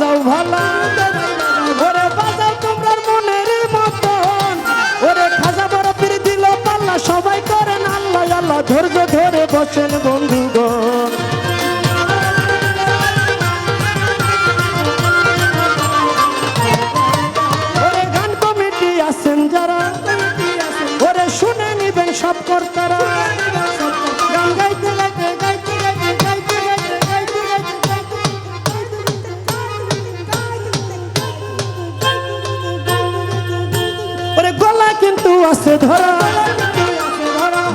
বাজাও ভালা। ওরে বাজাও তোমরা মনের মতন। ওরে খাজা বড় পীর দিল পাল্লা, সবাই করেন আল্লাহ আল্লাহ, ধৈর্য ধরে বসেন বন্ধুগণ। সব কর্তারা। আছে ধরা।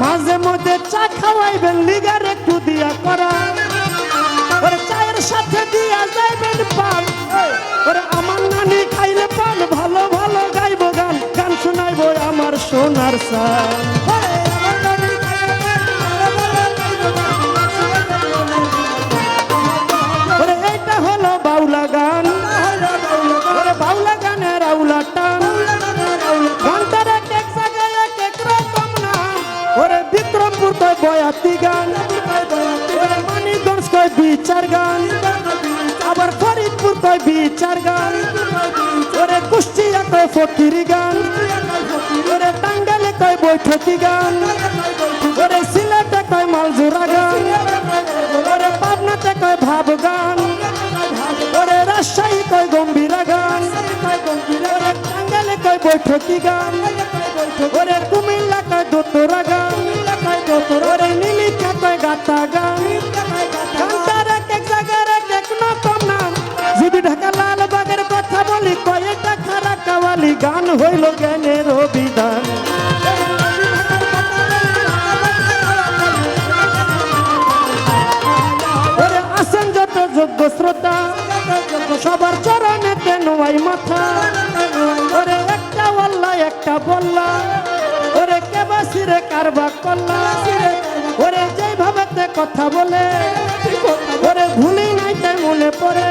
মাঝে মধ্যে চা খাওয়াইবেন, লিগার একটু দিয়া করা। ওর চায়ের সাথে দিয়া যাইবেন পান। ওর আমার নানি খাইলে পান, ভালো ভালো গাইব গান। গান শোনাইব আমার সোনার সান গান আবার ফরিদপুর কয় বিচার গান। ওরে কুষ্টিয়া কয় ফকিরি গান। ওরে টাঙ্গালে কয় বৈঠকি গান। ওরে সিলেটে কয় মালজোরা গান। ওরে পাবনাতে কয় ভাব গান। ওরে রাজশাহী কয় গম্ভীরা গান। ওরে টাঙ্গালে কয় বৈঠকি গান। ওরে কুমিল্লা কয় দোতরা গান। ওরে নীলিকা কয় গাতা গান। কয়েকটা খারাপ কাওয়ালি গান হইল জ্ঞানের অভিধান। আসেন যত যোগ্য শ্রোতা, সবার চরণেতে নোয়াই মাথা? ওরে একটা বল্লা একটা বল্লা, ওরে কেবাসিরে কারবা কল্লা? ওরে যেই ভাবেতে কথা বলে, ওরে ভুলি নাই তাই মনে পড়ে।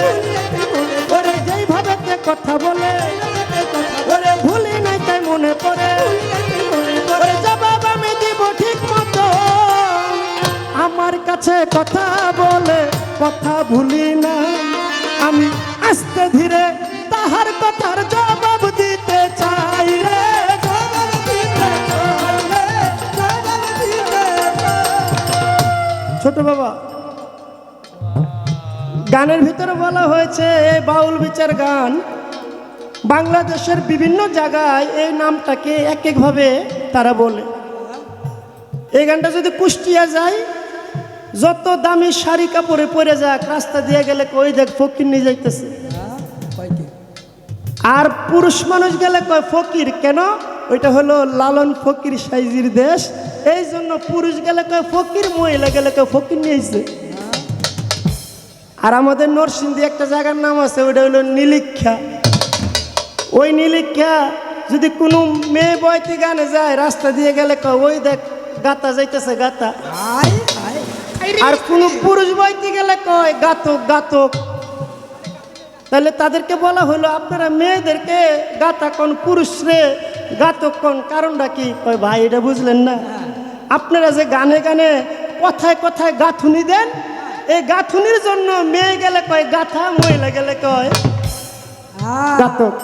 কথা ভুলি না। আমি আস্তে ধীরে তাহার কথার জবাব দিতে চাই রে। ছোট বাবা, গানের ভিতরে বলা হয়েছে এই বাউল বিচার গান বাংলাদেশের বিভিন্ন জায়গায় এই নামটাকে এক একভাবে তারা বলে। এই গানটা যদি কুষ্টিয়া যায় যত দামি শাড়ি কাপড়ে পরে যাক, রাস্তা দিয়ে গেলে কই দেখ, ফকির নিয়ে যাইতেছে। আর পুরুষ মানুষ গেলে কয়, ফকির? কেন? ওইটা হলো লালন ফকির সাইজির দেশ। এই জন্য পুরুষ গেলে কয়, ফকির? মহিলা গেলে কয়, ফকির নিয়েছে আর আমাদের নরসিংদী একটা জায়গার নাম আছে, ওইটা হলো নীলিক্ষা। ওই নীলিক্ষা যদি কোনো মেয়ে বয়তি গানে যায়, রাস্তা দিয়ে গেলে কয়, ওই দেখ, গাতা যাইতেছে, গাতা। আর কোনো পুরুষ বয়তি গেলে কয় গাতক গাতক তাহলে তাদেরকে বলা হলো আপনারা মেয়েদেরকে গাতা কোন পুরুষ রে গাতক কোন কারণটা কি? কয় ভাই এটা বুঝলেন না। আপনারা যে গানে গানে কথায় কথায় গাথুনি দেন এই গাথুনির জন্য মেয়ে গেলে কয় গাথা মহিলা গেলে কয় গাতক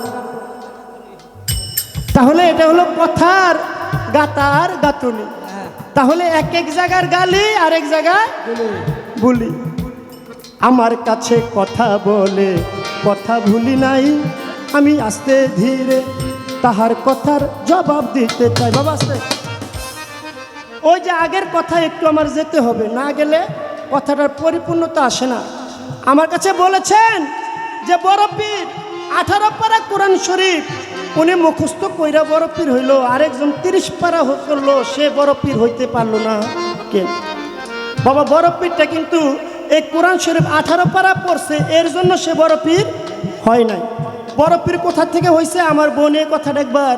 তাহলে এটা হলো কথার গাতার গাতুনি তাহলে এক এক জায়গার গালি আর এক জায়গায় বলি। আমার কাছে কথা বলে, কথা ভুলি নাই। আমি আস্তে ধীরে তাহার কথার জবাব দিতে চাই। বাবা, আস্তে। ওই যে আগের কথা একটু আমার যেতে হবে, না গেলে কথাটার পরিপূর্ণতা আসে না। আমার কাছে বলেছেন যে, বড় পীর, আঠারো পারা কোরআন শরীফ উনি মুখস্থ কইরা বড় পীর হইল, আরেকজন তিরিশ পারা করল, সে বড় পীর হইতে পারল না। কে? বাবা, বড় পীরটা কিন্তু এই কোরআন শরীফ আঠারো পারা পড়ছে, এর জন্য সে বড় পীর হয় নাই। বড় পীর কোথা থেকে হয়েছে আমার বোন এই কথাটা একবার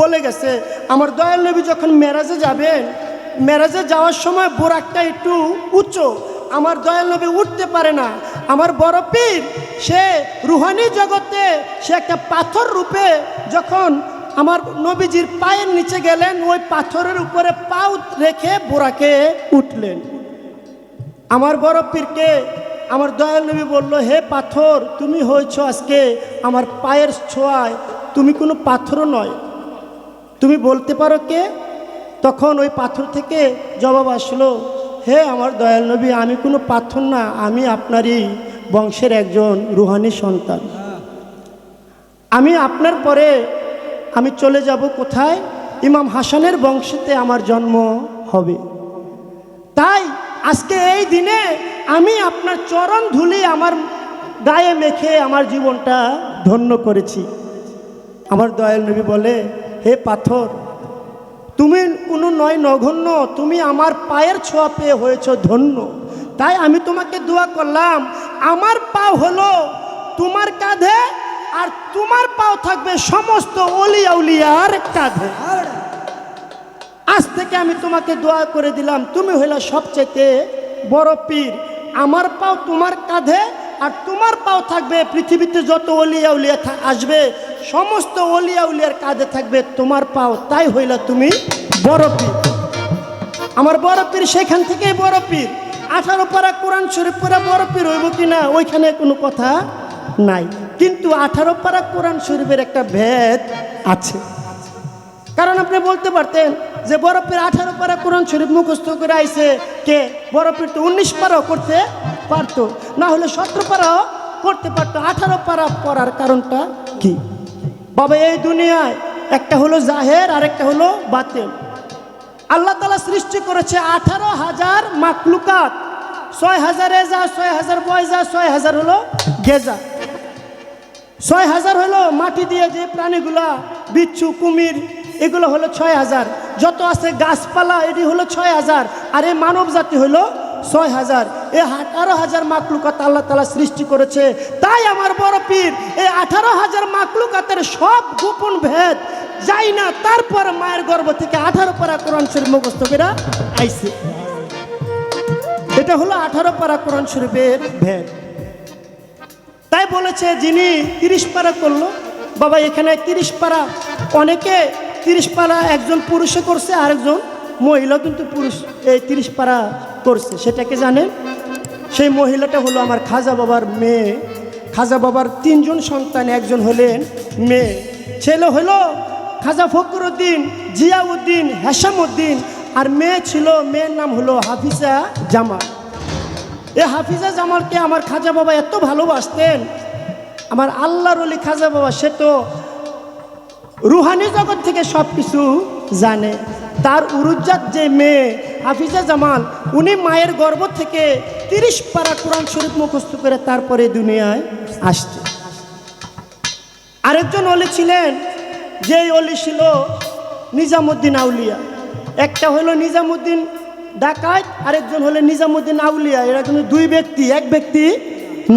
বলে গেছে। আমার দয়াল নবী যখন মেরাজে যাবেন, মেরাজে যাওয়ার সময় বোরাকটা একটু উচ্চ আমার দয়াল নবী উঠতে পারে না। আমার বড় পীর সে রুহানি জগতে সে একটা পাথর রূপে যখন আমার নবীজির পায়ের নিচে গেলেন, ওই পাথরের উপরে পাও রেখে বোরাকে উঠলেন। আমার বড় পীরকে আমার দয়াল নবী বলল, হে পাথর, তুমি হয়েছ আজকে আমার পায়ের ছোঁয়ায়। তুমি কোনো পাথরও নয়। তুমি বলতে পারো কে? তখন ওই পাথর থেকে জবাব আসলো, হে আমার দয়াল নবী, আমি কোনো পাথর না, আমি আপনারই বংশের একজন রুহানি সন্তান। আমি আপনার পরে আমি চলে যাব কোথায়? ইমাম হাসানের বংশতে আমার জন্ম হবে। তাই আজকে এই দিনে আমি আপনার চরণ ধুলি আমার গায়ে মেখে আমার জীবনটা ধন্য করেছি। আমার দয়াল নবী বলে, হে পাথর, তুমি কোনো নয় নগণ্য, তুমি আমার পায়ের ছোঁয়া পেয়ে হয়েছ ধন্য। তাই আমি তোমাকে দোয়া করলাম আমার পাও হলো তোমার কাঁধে আর তোমার পাও থাকবে সমস্ত অলি আউলিয়ার কাঁধে। আজ থেকে আমি তোমাকে দোয়া করে দিলাম, তুমি হইলে সবচেয়ে বড় পীর। আমার পাও তোমার কাঁধে আর তোমার পাও থাকবে, পৃথিবীতে যত অলিয়া উলিয়া আসবে, সমস্ত অলিয়া উলিয়ার কাঁধে থাকবে তোমার পাও। তাই হইলা তুমি বড় পীর। আমার বড় পীর সেখান থেকেই বড় পীর। আঠারো পারা কোরআন শরীফ পড়া বড় পীর হইব কিনা, ওইখানে কোনো কথা নাই। কিন্তু আঠারো পারা কোরআন শরীফের একটা ভেদ আছে। কারণ আপনি বলতে পারতেন যে বরফের আঠারো পারা কোরআন শরীফ মুখস্থ করে আইছে কে? বরফের তো উনিশ পারাও করতে পারতো, না হলে সতেরো পারাও করতে পারতো। আঠারো পারা পড়ার কারণটা কি? বাবা, এই দুনিয়ায় একটা হলো জাহের আর একটা হলো বাতেন আল্লাহ তালা সৃষ্টি করেছে আঠারো হাজার মাকলুকাত। ছয় হাজার এজা ছয় হাজার বয়জা ছয় হাজার হলো গেজা। ছয় হাজার হলো মাটি দিয়ে যে প্রাণীগুলা, বিচ্ছু, কুমির, এগুলো হলো ছয় হাজার। যত আছে গাছপালা, এটি হলো ছয় হাজার। আর এই মানব জাতি হলো ছয় হাজার। এ আঠারো হাজার মাকলুকাত আল্লাহ তালা সৃষ্টি করেছে। তাই আমার বড় পীর, এই আঠারো হাজার মাকলুকাতের সব গোপন ভেদ যাই না, তারপর মায়ের গর্ভ থেকে আঠারো পারা কোরআন শরীফ মুখস্থ করে আইছে। এটা হলো আঠারো পারা কোরআন শরীফের ভেদ। তাই বলেছে, যিনি তিরিশ পারা করল, বাবা, এখানে তিরিশ পারা, অনেকে তিরিশ পারা একজন পুরুষে করছে, আরেকজন মহিলা কিন্তু পুরুষ, এই তিরিশ পারা করছে। সেটাকে জানেন সেই মহিলাটা হলো আমার খাজা বাবার মেয়ে। খাজা বাবার তিনজন সন্তান, একজন হলেন মেয়ে। ছেলে হলো খাজা ফকরুদ্দিন জিয়াউদ্দিন হেসামউদ্দিন আর মেয়ে ছিল, মেয়ের নাম হলো হাফিজা জামাল। এ হাফিজা জামালকে আমার খাজা বাবা এত ভালোবাসতেন, আমার আল্লাহর অলি খাজা বাবা সে তো রুহানি জগৎ থেকে সব কিছু জানে। তার উরুজ্জাত যে মেয়ে হাফিজা জামাল, উনি মায়ের গর্ভ থেকে তিরিশ পারা কোরআন শরীফ মুখস্থ করে তারপরে দুনিয়ায় আসছে। আরেকজন অলি ছিলেন যেই অলি ছিল নিজামুদ্দিন আউলিয়া। একটা হলো নিজামুদ্দিন ডাকাত, আরেকজন হলো নিজামুদ্দিন আউলিয়া। এরা কিন্তু দুই ব্যক্তি, এক ব্যক্তি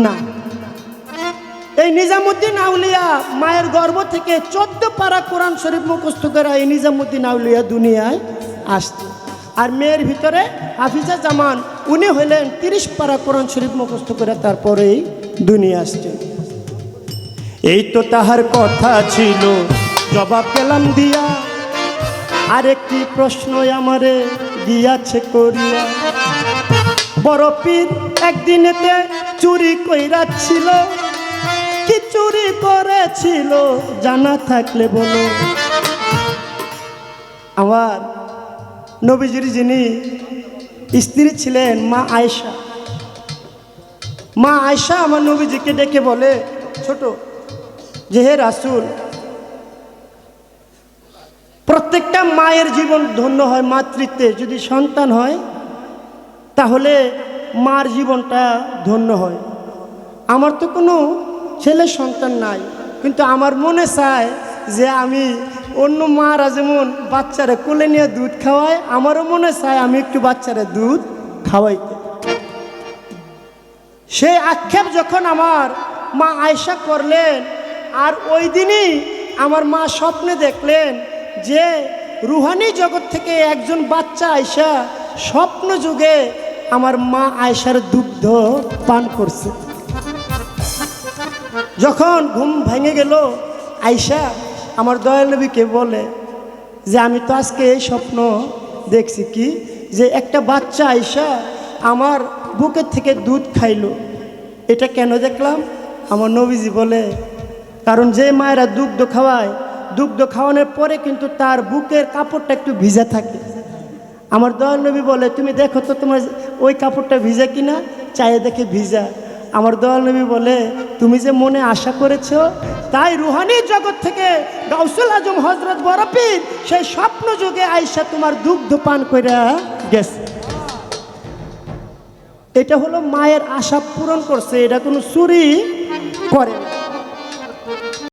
না। এই নিজামুদ্দিন আউলিয়া মায়ের গর্ভ থেকে চোদ্দ পারা কোরআন শরীফ মুখস্থ করা এই নিজামুদ্দিন আউলিয়া দুনিয়ায় আসছে আর মেয়ের ভিতরে হাফিজা জামান, উনি হলেন তিরিশ পারা কোরআন শরীফ মুখস্থ করে তারপরেই দুনিয়া আসছে এই তো তাহার কথা ছিল জবাব পেলাম দিয়া। আরেকটি প্রশ্ন আমারে গিয়াছে করিয়া। বড় পীর একদিনেতে চুরি কইরাছিল, কি চুরি করেছিল জানা থাকলে বলো। আমার নবীজির যিনি স্ত্রী ছিলেন, মা আয়েশা। মা আয়েশা আমার নবীজিকে ডেকে বলে, ছোট, যে হে রাসুল প্রত্যেকটা মায়ের জীবন ধন্য হয় মাতৃত্বে যদি সন্তান হয়, তাহলে মার জীবনটা ধন্য হয়। আমার তো কোনো ছেলে সন্তান নাই, কিন্তু আমার মনে চায় যে আমি অন্য মারা যেমন বাচ্চারা কোলে নিয়ে দুধ খাওয়ায়, আমারও মনে চায় আমি একটু বাচ্চারা দুধ খাওয়াইতে সেই আক্ষেপ যখন আমার মা আয়সা করলেন, আর ওই দিনই আমার মা স্বপ্নে দেখলেন যে রুহানি জগৎ থেকে একজন বাচ্চা আয়সা স্বপ্ন যুগে আমার মা আয়সার দুগ্ধ পান করছে। যখন ঘুম ভেঙে গেল আয়সা আমার দয়াল নবীকে বলে যে, আমি তো আজকে এই স্বপ্ন দেখছি কি? যে একটা বাচ্চা আয়সা আমার বুকের থেকে দুধ খাইলো। এটা কেন দেখলাম? আমার নবীজি বলে, কারণ যে মায়েরা দুগ্ধ খাওয়ায় দুগ্ধ খাওয়ানোর পরে কিন্তু তার বুকের কাপড়টা একটু ভিজা থাকে। আমার দয়াল নবী বলে, তুমি দেখো তো তোমার ওই কাপড়টা ভিজা কিনা? চায়ে দেখে ভিজা। আমার দয়াল নবী বলে, তুমি যে মনে আশা করেছ, তাই রুহানি জগৎ থেকে গাউসুল আজম হজরত বরফির সেই স্বপ্ন যুগে আইসা তোমার দুগ্ধ পান করে গেছে। এটা হলো মায়ের আশা পূরণ করছে, এটা কোনো চুরি করে না।